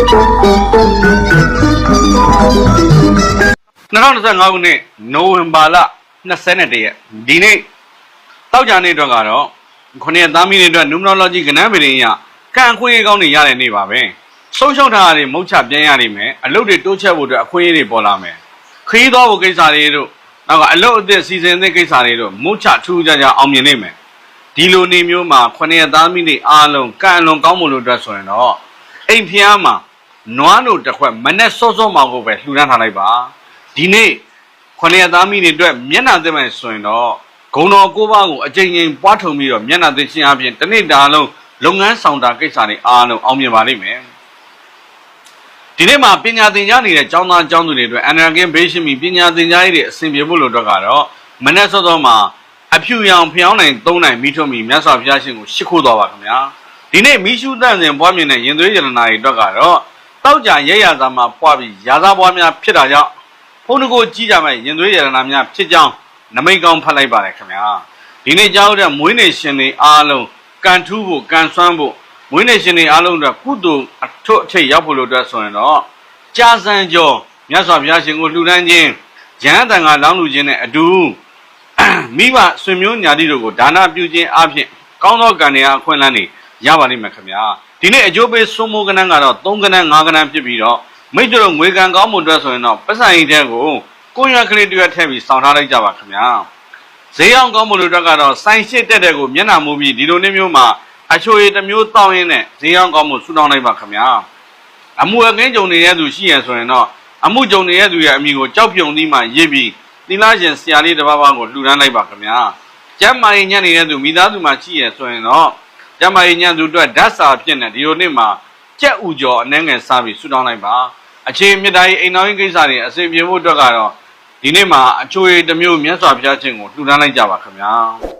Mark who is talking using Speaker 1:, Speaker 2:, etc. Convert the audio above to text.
Speaker 1: 2025ခုနှစ်နိုဝင်ဘာလ21ရက်ဒီနေ့တောက်ကြနေ့အတွက်ကတော့ခုနှစ်သားမီးတွေအတွက် numerology ကဏ္ဍပင်ရကံအခွင့်အရေးကောင်းတွေရတဲ့နေ့ပါပဲဆုံးရှုံးထားတာတွေမုတ်ချပြန်ရနိုင်မယ်အလုပ်တွေတိုးချက်ဖို့အတွက်အခွင့်အရေးတွေပေါ်လာမယ်ခရီးသွားဖို့ကိစ္စတွေတို့နောက်ကအလုပ်အသစ်စီစဉ်တဲ့ကိစ္စတွေတို့မုတ်ချထူးခြားခြားအောင်မြင်နိုင်မယ်ဒီလိုနေမျိုးမှာခုနှစ်သားမီးတွေအားလုံးကံအလွန်ကောင်းမှုလို့အတွက်ဆိုရင်တော့အိမ်ဖျားမှာ နွားတို့တစ်ခွက်မနဲ့စောစောမောင်ကိုပဲလှူဒန်းထားလိုက်ပါဒီနေ့ခொနည်းသားမိတွေအတွက်မျက်နှာသစ်မှဆိုရင်တော့ဂုံတော်ကိုးပါးကိုအကြိမ်ကြိမ်ပွားထုံပြီးတော့မျက်နှာသစ်ရှင်းအပြင်တစ်နေ့တာလုံးလုပ်ငန်းဆောင်တာကိစ္စတွေအားလုံးအောင်မြင်ပါလိမ့်မယ်ဒီနေ့မှာပညာသင်ကြားနေတဲ့ကျောင်းသားကျောင်းသူတွေအတွက်အနာဂတ်ဘေးရှိမီပညာသင်ကြားရေးတွေအဆင်ပြေဖို့လို့အတွက်ကတော့မနေ့စောစောမှာအဖြူရောင်ဖျောင်းနိုင်သုံးနိုင်မိထွတ်မီမြတ်စွာဘုရားရှင်ကိုရှ िख ိုးသွားပါခင်ဗျာဒီနေ့မိရှုတန့်စဉ်ပွားမြင်တဲ့ရင်သွေးရတနာတွေအတွက်ကတော့ တောက်ကြရဲရသာမှာပွားပြီးရာသာပွားများဖြစ်တာကြောင့်ဖုန်းတကိုကြီးကြမဲ့ရင်သွေးရတနာများဖြစ်ကြောင်းနမိတ်ကောင်းဖတ်လိုက်ပါတယ်ခင်ဗျာဒီနေ့ကြောက်တဲ့မွေးနေ့ရှင်တွေအားလုံးကန်ထူးဖို့ကန်ဆွမ်းဖို့မွေးနေ့ရှင်တွေအားလုံးအတွက်ကုသိုလ်အထွတ်အထိပ်ရောက်ဖို့လို့အတွက်ဆိုရင်တော့ကြာစံကျော်မြတ်စွာဘုရားရှင်ကိုလှူဒန်းခြင်းရဟန်းတန်ခါလောင်းလူခြင်းနဲ့အတူမိဘဆွေမျိုးညာတိတို့ကိုဒါနပြုခြင်းအပြင်ကောင်းသောကံတွေအခွင့်အလမ်းတွေ ရပါလိမ့်မယ်ခင်ဗျာဒီနေ့အကျိုးပေးစွန်မိုးကနန်းကတော့3ကနန်း5ကနန်းဖြစ်ပြီးတော့မိတ်တို့ငွေကံကောင်းမှုအတွက်ဆိုရင်တော့ပတ်စံအိတ်တဲ့ကိုကိုရွက်ကလေးတရွက်ထည့်ပြီးစောင့်ထားလိုက်ကြပါခင်ဗျာဈေးအောင်ကောင်းမှုလို့အတွက်ကတော့စိုင်ရှိတက်တဲ့ကိုမျက်နှာမူပြီးဒီလိုနေ့မျိုးမှာအချိုရည်တစ်မျိုးတောင်းရင်းနဲ့ဈေးအောင်ကောင်းမှုဆူတောင်းလိုက်ပါခင်ဗျာအမှုအကင်းကြုံနေတဲ့သူရှိရဆိုရင်တော့အမှုကြုံနေတဲ့သူရဲ့အမိကိုကြောက်ပြုံသီးမှရေးပြီးသီလရှင်ဆရာလေးတစ်ပါးပါးကိုလှူဒန်းလိုက်ပါခင်ဗျာကျမ်းမာရင်ညံ့နေတဲ့သူမိသားစုမှာရှိရဆိုရင်တော့ ကျမ်းမာရင်ညံ့သူအတွက်ဓာတ်စာဖြစ်နေဒီလိုနေ့မှာကြက်ဥကျော်အနှဲငယ်စားပြီးဆူတောင်းလိုက်ပါအခြေမြစ်တိုင်းအိမ်တော်ရင်ကိစ္စတွေအစဉ်ပြေဖို့အတွက်ကတော့ဒီနေ့မှာအချိုးရည်တစ်မျိုးမြတ်စွာဘုရားရှင်ကိုလှူဒန်းလိုက်ကြပါခင်ဗျာ